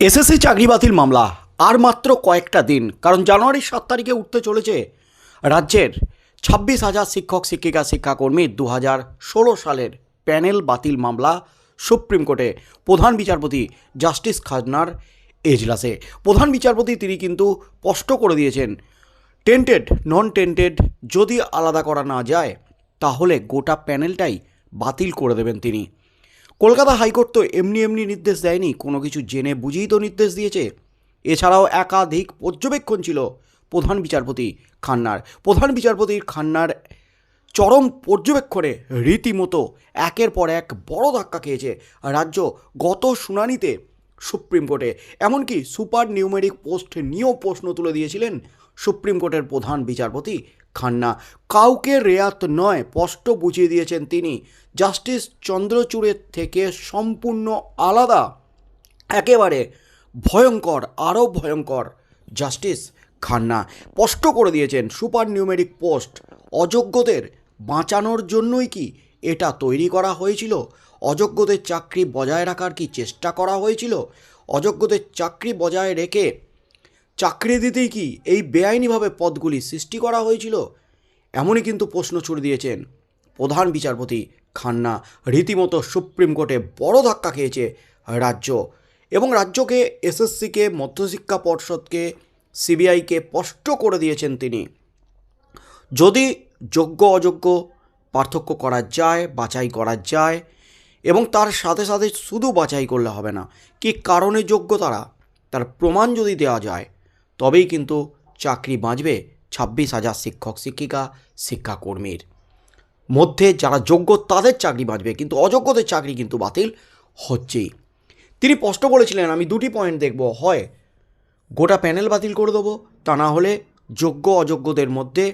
SSC চাকরি বাতিল মামলা, আর মাত্র কয়েকটা দিন, কারণ জানুয়ারির সাত তারিখে উঠতে চলেছে রাজ্যের ছাব্বিশ হাজার শিক্ষক, শিক্ষিকা, শিক্ষাকর্মী দু হাজার ষোলো সালের প্যানেল বাতিল মামলা সুপ্রিম কোর্টে প্রধান বিচারপতি জাস্টিস খাজনার এজলাসে। প্রধান বিচারপতি তিনি কিন্তু স্পষ্ট করে দিয়েছেন, টেন্টেড নন টেন্টেড যদি আলাদা করা না যায়, তাহলে গোটা প্যানেলটাই বাতিল করে দেবেন তিনি। কলকাতা হাইকোর্ট তো এমনি এমনি নির্দেশ দেয়নি, কোনো কিছু জেনে বুঝেই তো নির্দেশ দিয়েছে। এছাড়াও একাধিক পর্যবেক্ষণ ছিল প্রধান বিচারপতি খান্নার। প্রধান বিচারপতির খান্নার চরম পর্যবেক্ষণে রীতিমতো একের পর এক বড় ধাক্কা খেয়েছে রাজ্য গত শুনানিতে সুপ্রিম কোর্টে। এমনকি সুপার নিউমেরিক পোস্ট নিয়েও প্রশ্ন তুলে দিয়েছিলেন সুপ্রিম কোর্টের প্রধান বিচারপতি খান্না। কাউকে রেয়াত নয়, স্পষ্ট বুঝিয়ে দিয়েছেন তিনি। জাস্টিস চন্দ্রচূড়ের থেকে সম্পূর্ণ আলাদা। একেবারে ভয়ঙ্কর, আরও ভয়ঙ্কর জাস্টিস খান্না। স্পষ্ট করে দিয়েছেন সুপার নিউমেরিক পোস্ট, অযোগ্যদের বাঁচানোর জন্যই কি এটা তৈরি করা হয়েছিল? অযোগ্যদের চাকরি বজায় রাখার কি চেষ্টা করা হয়েছিল? অযোগ্যদের চাকরি বজায় রেখে চাকরি দিতেই কি এই বেআইনিভাবে পদগুলি সৃষ্টি করা হয়েছিল? এমনই কিন্তু প্রশ্ন ছুড়ে দিয়েছেন প্রধান বিচারপতি খান্না। রীতিমতো সুপ্রিম কোর্টে বড় ধাক্কা খেয়েছে রাজ্য এবং রাজ্যকে এসএসসিকে মধ্যশিক্ষা পর্ষদকে সিবিআইকে স্পষ্ট করে দিয়েছেন তিনি। যদি যোগ্য, অযোগ্য পার্থক্য করা যায়, বাছাই করা যায় এবং তার সাথে সাথে শুধু বাছাই করলে হবে না, কি কারণে যোগ্য তারা? তার প্রমাণ যদি দেওয়া যায় তবেই কিন্তু চাকরি বাঁচবে ছাব্বিশ হাজার শিক্ষক, শিক্ষিকা, শিক্ষাকর্মীর। মধ্যে যারা যোগ্য তাদের চাকরি বাঁচবে, কিন্তু অযোগ্যদের চাকরি কিন্তু বাতিল হচ্ছেই। তিনি স্পষ্ট বলেছিলেন, আমি দুটি পয়েন্ট দেখব। হয় গোটা প্যানেল বাতিল করে দেবো, তা না হলে যোগ্য অযোগ্যদের মধ্যে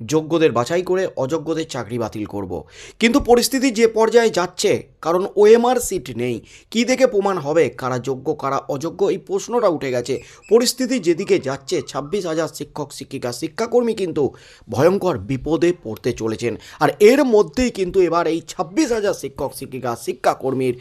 যোগ্যদের বাছাই করে অযোগ্যদের চাকরি বাতিল করব। কিন্তু পরিস্থিতি যে পর্যায়ে যাচ্ছে, কারণ ওএমআর সিট নেই। কী দেখে প্রমাণ হবে? কারা যোগ্য, কারা অযোগ্য? এই প্রশ্নটা উঠে গেছে। পরিস্থিতি যেদিকে যাচ্ছে, ছাব্বিশ হাজার শিক্ষক, শিক্ষিকা, শিক্ষাকর্মী কিন্তু ভয়ঙ্কর বিপদে পড়তে চলেছেন। আর এর মধ্যেই কিন্তু এবার এই ছাব্বিশ হাজার শিক্ষক, শিক্ষিকা, শিক্ষাকর্মীর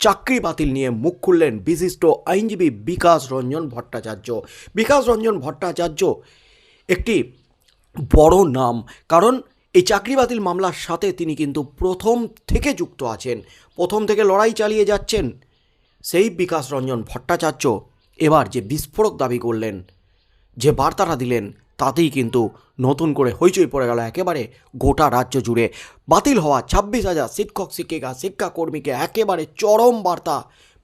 চাকরি বাতিল নিয়ে মুখ খুললেন বিশিষ্ট আইনজীবী বিকাশ রঞ্জন ভট্টাচার্য। বিকাশ রঞ্জন ভট্টাচার্য একটি বড় নাম। কারণ এই চাকরি বাতিল মামলার সাথে তিনি কিন্তু প্রথম থেকে যুক্ত আছেন। প্রথম থেকে লড়াই চালিয়ে যাচ্ছেন সেই বিকাশ রঞ্জন ভট্টাচার্য। এবার যে বিস্ফোরক দাবি করলেন, যে বার্তাটা দিলেন, তাতেই কিন্তু নতুন করে হইচই পড়ে গেল একেবারে গোটা রাজ্য জুড়ে। বাতিল হওয়া ছাব্বিশ হাজার শিক্ষক, শিক্ষিকা, শিক্ষাকর্মীকে একেবারে চরম বার্তা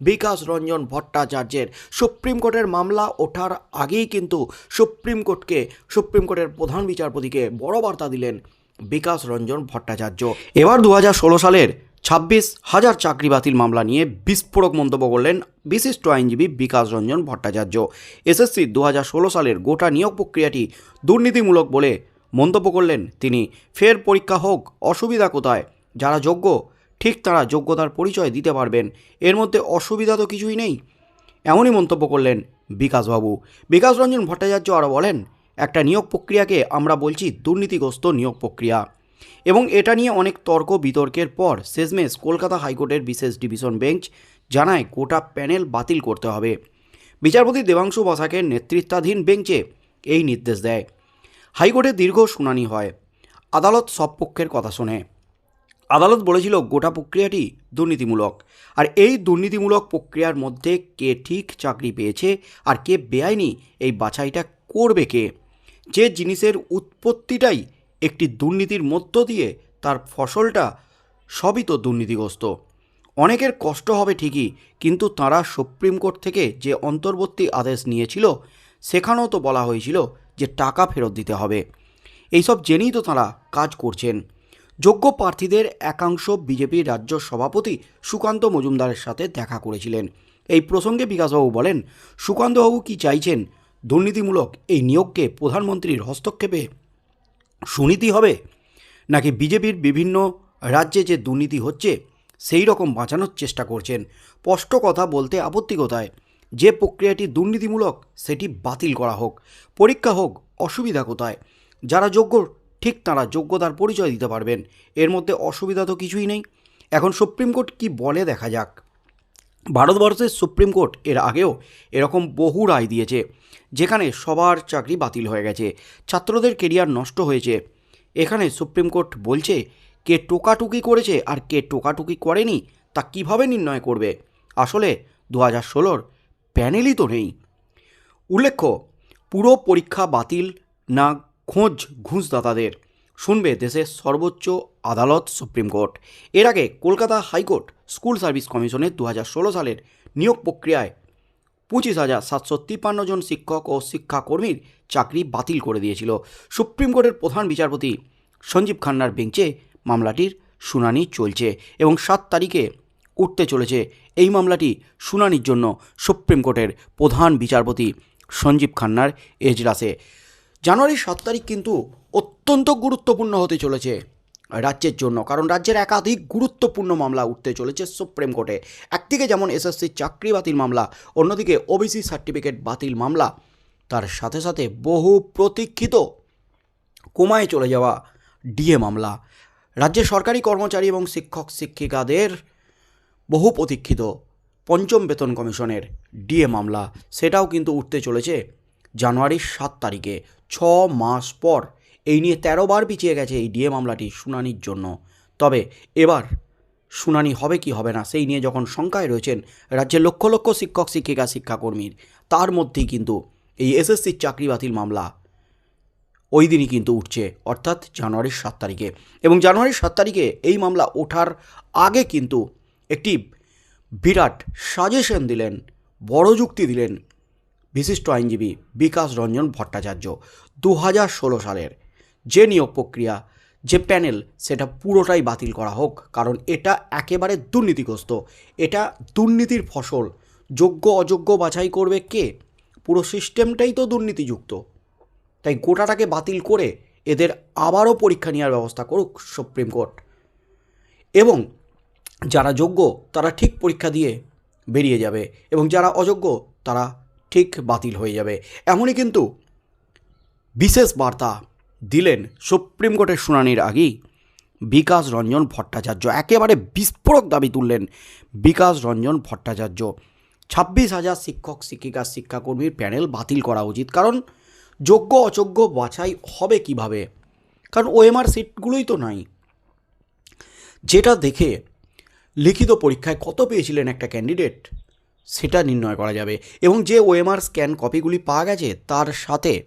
বিকাশ রঞ্জন ভট্টাচার্যের সুপ্রিম কোর্টের মামলা ওঠার আগেই কিন্তু সুপ্রিম কোর্টকে, সুপ্রিম কোর্টের প্রধান বিচারপতিকে বড় বার্তা দিলেন বিকাশ রঞ্জন ভট্টাচার্য। এবার দু হাজার ষোলো সালের ছাব্বিশ হাজার চাকরি বাতিল মামলা নিয়ে বিস্ফোরক মন্তব্য করলেন বিশিষ্ট আইনজীবী বিকাশ রঞ্জন ভট্টাচার্য। এসএসসি দু হাজার ষোলো সালের গোটা নিয়োগ প্রক্রিয়াটি দুর্নীতিমূলক বলে মন্তব্য করলেন তিনি। ফের পরীক্ষা হোক, অসুবিধা কোথায়? যারা যোগ্য ঠিক তারা যোগ্যতার পরিচয় দিতে পারবেন। এর মধ্যে অসুবিধা তো কিছুই নেই। এমনই মন্তব্য করলেন বিকাশবাবু। বিকাশ রঞ্জন ভট্টাচার্য আরও বলেন, একটা নিয়োগ প্রক্রিয়াকে আমরা বলছি দুর্নীতিগ্রস্ত নিয়োগ প্রক্রিয়া। এবং এটা নিয়ে অনেক তর্ক বিতর্কের পর শেষমেশ কলকাতা হাইকোর্টের বিশেষ ডিভিশন বেঞ্চ জানায় গোটা প্যানেল বাতিল করতে হবে। বিচারপতি দেবাংশু বসাকের নেতৃত্বাধীন বেঞ্চে এই নির্দেশ দেয়। হাইকোর্টে দীর্ঘ শুনানি হয়। আদালত সব পক্ষের কথা শোনে। আদালত বলেছিল গোটা প্রক্রিয়াটি দুর্নীতিমূলক। আর এই দুর্নীতিমূলক প্রক্রিয়ার মধ্যে কে ঠিক চাকরি পেয়েছে আর কে বেআইনি, এই বাছাইটা করবে কে? যে জিনিসের উৎপত্তিটাই একটি দুর্নীতির মধ্য দিয়ে, তার ফসলটা সবই তো দুর্নীতিগ্রস্ত। অনেকের কষ্ট হবে ঠিকই, কিন্তু তারা সুপ্রিম কোর্ট থেকে যে অন্তর্বর্তী আদেশ নিয়েছিল, সেখানেও তো বলা হয়েছিল যে টাকা ফেরত দিতে হবে। এইসব জেনেই তো তারা কাজ করছেন। যোগ্য প্রার্থীদের একাংশ বিজেপির রাজ্য সভাপতি সুকান্ত মজুমদারের সাথে দেখা করেছিলেন। এই প্রসঙ্গে বিকাশবাবু বলেন, সুকান্তবাবু কি চাইছেন? দুর্নীতিমূলক এই নিয়োগকে প্রধানমন্ত্রীর হস্তক্ষেপে সুনীতি হবে? নাকি বিজেপির বিভিন্ন রাজ্যে যে দুর্নীতি হচ্ছে, সেই রকম বাঁচানোর চেষ্টা করছেন? স্পষ্ট কথা বলতে আপত্তি কোথায়? যে প্রক্রিয়াটি দুর্নীতিমূলক, সেটি বাতিল করা হোক, পরীক্ষা হোক, অসুবিধা কোথায়? যারা যোগ্য ঠিক তারা যোগ্যতার পরিচয় দিতে পারবেন। এর মধ্যে অসুবিধা তো কিছুই নেই। এখন সুপ্রিম কোর্ট কি বলে দেখা যাক। ভারতবর্ষের সুপ্রিম কোর্ট এর আগেও এরকম বহু রায় দিয়েছে, যেখানে সবার চাকরি বাতিল হয়ে গেছে, ছাত্রদের কেরিয়ার নষ্ট হয়েছে। এখানে সুপ্রিম কোর্ট বলছে, কে টোকাটুকি করেছে আর কে টোকাটুকি করেনি, তা কীভাবে নির্ণয় করবে? আসলে দু হাজার ষোলোর প্যানেলই তো নেই। উল্লেখ্য, পুরো পরীক্ষা বাতিল না খোঁজ ঘুষদাতাদের। শুনবে দেশের সর্বোচ্চ আদালত সুপ্রিম কোর্ট। এর আগে কলকাতা হাইকোর্ট স্কুল সার্ভিস কমিশনের দু সালের নিয়োগ প্রক্রিয়ায় পঁচিশ হাজার সাতশো তিপ্পান্ন জন শিক্ষক ও শিক্ষাকর্মীর চাকরি বাতিল করে দিয়েছিল। সুপ্রিম কোর্টের প্রধান বিচারপতি সঞ্জীব খান্নার বেঞ্চে মামলাটির শুনানি চলছে এবং সাত তারিখে উঠতে চলেছে এই মামলাটি শুনানির জন্য সুপ্রিম কোর্টের প্রধান বিচারপতি সঞ্জীব খান্নার এজলাসে। জানুয়ারির সাত তারিখ কিন্তু অত্যন্ত গুরুত্বপূর্ণ হতে চলেছে রাজ্যের জন্য, কারণ রাজ্যের একাধিক গুরুত্বপূর্ণ মামলা উঠতে চলেছে সুপ্রিম কোর্টে। একদিকে যেমন এসএসসির চাকরি বাতিল মামলা, অন্যদিকে ওবিসি সার্টিফিকেট বাতিল মামলা। তার সাথে সাথে বহু প্রতীক্ষিত কোমায় চলে যাওয়া ডিএ মামলা। রাজ্যের সরকারি কর্মচারী এবং শিক্ষক শিক্ষিকাদের বহু প্রতীক্ষিত পঞ্চম বেতন কমিশনের ডিএ মামলা, সেটাও কিন্তু উঠতে চলেছে। জানুয়ারির সাত তারিখে। ছ মাস পর এই নিয়ে তেরো বার পিছিয়ে গেছে এই ডিএ মামলাটি শুনানির জন্য। তবে এবার শুনানি হবে কি হবে না, সেই নিয়ে যখন শঙ্কায় রয়েছেন রাজ্যের লক্ষ লক্ষ শিক্ষক, শিক্ষিকা, শিক্ষাকর্মীর, তার মধ্যেই কিন্তু এই এসএসসির চাকরি বাতিল মামলা ওই দিনই কিন্তু উঠছে, অর্থাৎ জানুয়ারির সাত তারিখে। এবং জানুয়ারির সাত তারিখে এই মামলা ওঠার আগে কিন্তু একটি বিরাট সাজেশন দিলেন, বড় যুক্তি দিলেন বিশিষ্ট আইনজীবী বিকাশ রঞ্জন ভট্টাচার্য দু হাজার ষোলো সালের যে নিয়োগ প্রক্রিয়া, যে প্যানেল, সেটা পুরোটাই বাতিল করা হোক, কারণ এটা একেবারে দুর্নীতিগ্রস্ত। এটা দুর্নীতির ফসল। যোগ্য, অযোগ্য বাছাই করবে কে? পুরো সিস্টেমটাই তো দুর্নীতিযুক্ত। তাই গোটাটাকে বাতিল করে এদের আবারও পরীক্ষা নেওয়ার ব্যবস্থা করুক সুপ্রিম কোর্ট। এবং যারা যোগ্য, তারা ঠিক পরীক্ষা দিয়ে বেরিয়ে যাবে। এবং যারা অযোগ্য, তারা ঠিক বাতিল হয়ে যাবে। এমনই কিন্তু বিশেষ বার্তা দিলেন সুপ্রিম কোর্টের শুনানির আগেই বিকাশ রঞ্জন ভট্টাচার্য। একেবারে বিস্ফোরক দাবি তুললেন বিকাশ রঞ্জন ভট্টাচার্য। ছাব্বিশ হাজার শিক্ষক, শিক্ষিকা, শিক্ষাকর্মীর প্যানেল বাতিল করা উচিত, কারণ যোগ্য, অযোগ্য বাছাই হবে কীভাবে? কারণ ওএমআর সিটগুলোই তো নাই। যেটা দেখে লিখিত পরীক্ষায় কত পেয়েছিলেন একটা ক্যান্ডিডেট? সেটা নির্ণয় করা যাবে। এবং যে ওএমআর স্ক্যান কপিগুলি পাওয়া গেছে, তার সাথে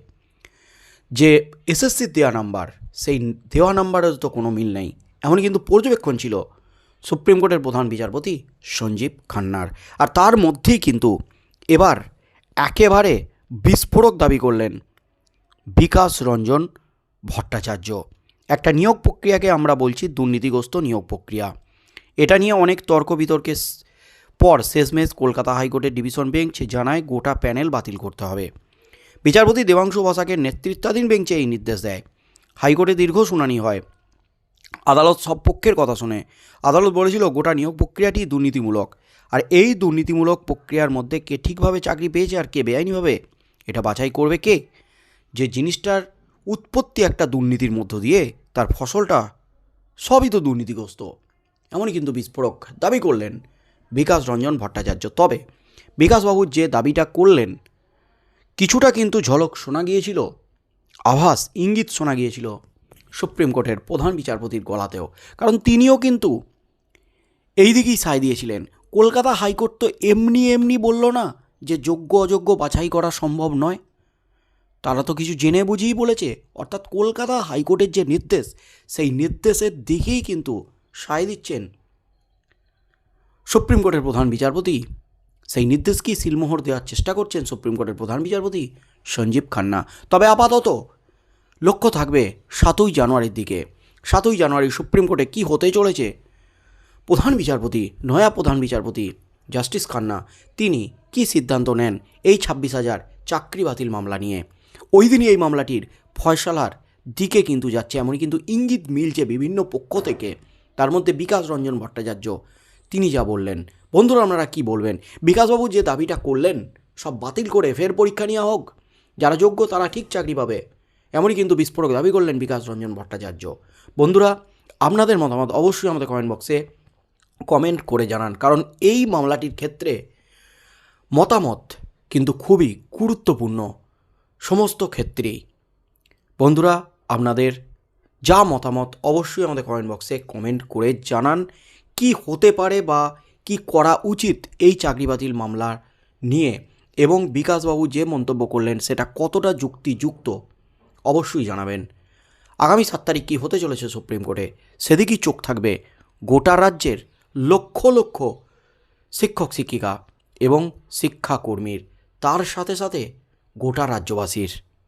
যে এসএসসির দেওয়া নাম্বার, সেই দেওয়া নাম্বারের তো কোনো মিল নেই। এমনই কিন্তু পর্যবেক্ষণ ছিল সুপ্রিম কোর্টের প্রধান বিচারপতি সঞ্জীব খান্নার। আর তার মধ্যেই কিন্তু এবার একেবারে বিস্ফোরক দাবি করলেন বিকাশ রঞ্জন ভট্টাচার্য। একটা নিয়োগ প্রক্রিয়াকে আমরা বলছি দুর্নীতিগ্রস্ত নিয়োগ প্রক্রিয়া। এটা নিয়ে অনেক তর্ক বিতর্কের পর শেষমেশ কলকাতা হাইকোর্টের ডিভিশন বেঞ্চ জানায় গোটা প্যানেল বাতিল করতে হবে। বিচারপতি দেবাংশু বসাকের নেতৃত্বাধীন বেঞ্চে এই নির্দেশ দেয়। হাইকোর্টে দীর্ঘ শুনানি হয়। আদালত সব পক্ষের কথা শুনে। আদালত বলেছিল, গোটা নিয়োগ প্রক্রিয়াটি দুর্নীতিমূলক। আর এই দুর্নীতিমূলক প্রক্রিয়ার মধ্যে কে ঠিকভাবে চাকরি পেয়েছে আর কে বেআইনিভাবে, এটা বাছাই করবে কে? যে জিনিসটার উৎপত্তি একটা দুর্নীতির মধ্য দিয়ে, তার ফসলটা সবই তো দুর্নীতিগ্রস্ত। এমনই কিন্তু বিস্ফোরক দাবি করলেন বিকাশ রঞ্জন ভট্টাচার্য। তবে বিকাশবাবু যে দাবিটা করলেন, কিছুটা কিন্তু ঝলক শোনা গিয়েছিল, আভাস ইঙ্গিত শোনা গিয়েছিল সুপ্রিম কোর্টের প্রধান বিচারপতির গলাতেও। কারণ তিনিও কিন্তু এই দিকেই সায় দিয়েছিলেন। কলকাতা হাইকোর্ট তো এমনি এমনি বলল না যে যোগ্য অযোগ্য বাছাই করা সম্ভব নয়। তারা তো কিছু জেনে বুঝেই বলেছে। অর্থাৎ কলকাতা হাইকোর্টের যে নির্দেশ, সেই নির্দেশের দিকেই কিন্তু সায় দিচ্ছেন সুপ্রিম কোর্টের প্রধান বিচারপতি। সেই নির্দেশকেই সিলমোহর দেওয়ার চেষ্টা করছেন সুপ্রিম কোর্টের প্রধান বিচারপতি? সঞ্জীব খান্না। তবে আপাতত লক্ষ্য থাকবে সাতই জানুয়ারির দিকে। সাতই জানুয়ারি সুপ্রিম কোর্টে কি হতে চলেছে? প্রধান বিচারপতি, নয়া প্রধান বিচারপতি জাস্টিস খান্না, তিনি কি সিদ্ধান্ত নেন এই ছাব্বিশ হাজার চাকরি বাতিল মামলা নিয়ে? ওই দিনই এই মামলাটির ফয়সালার দিকে কিন্তু যাচ্ছে, এমনই কিন্তু ইঙ্গিত মিলছে বিভিন্ন পক্ষ থেকে। তার মধ্যে বিকাশ রঞ্জন ভট্টাচার্য তিনি যা বললেন। বন্ধুরা, আপনারা কি বলবেন? বিকাশবাবু যে দাবিটা করলেন, সব বাতিল করে ফের পরীক্ষা নেওয়া হোক। যারা যোগ্য, তারা ঠিক চাকরি পাবে। এমনই কিন্তু বিস্ফোরক দাবি করলেন বিকাশ রঞ্জন ভট্টাচার্য। বন্ধুরা, আপনাদের মতামত অবশ্যই আমাদের কমেন্ট বক্সে কমেন্ট করে জানান। কারণ এই মামলাটির ক্ষেত্রে মতামত কিন্তু খুবই গুরুত্বপূর্ণ সমস্ত ক্ষেত্রেই। বন্ধুরা, আপনাদের যা মতামত অবশ্যই আমাদের কমেন্ট বক্সে কমেন্ট করে জানান। কি হতে পারে বা কি করা উচিত এই চাকরি বাতিল মামলা নিয়ে? এবং বিকাশবাবু যে মন্তব্য করলেন, সেটা কতটা যুক্তিযুক্ত? অবশ্যই জানাবেন। আগামী সাত তারিখ কী হতে চলেছে সুপ্রিম কোর্টে? সেদিকেই চোখ থাকবে গোটা রাজ্যের লক্ষ লক্ষ শিক্ষক, শিক্ষিকা এবং শিক্ষাকর্মীর। তার সাথে সাথে গোটা রাজ্যবাসীর।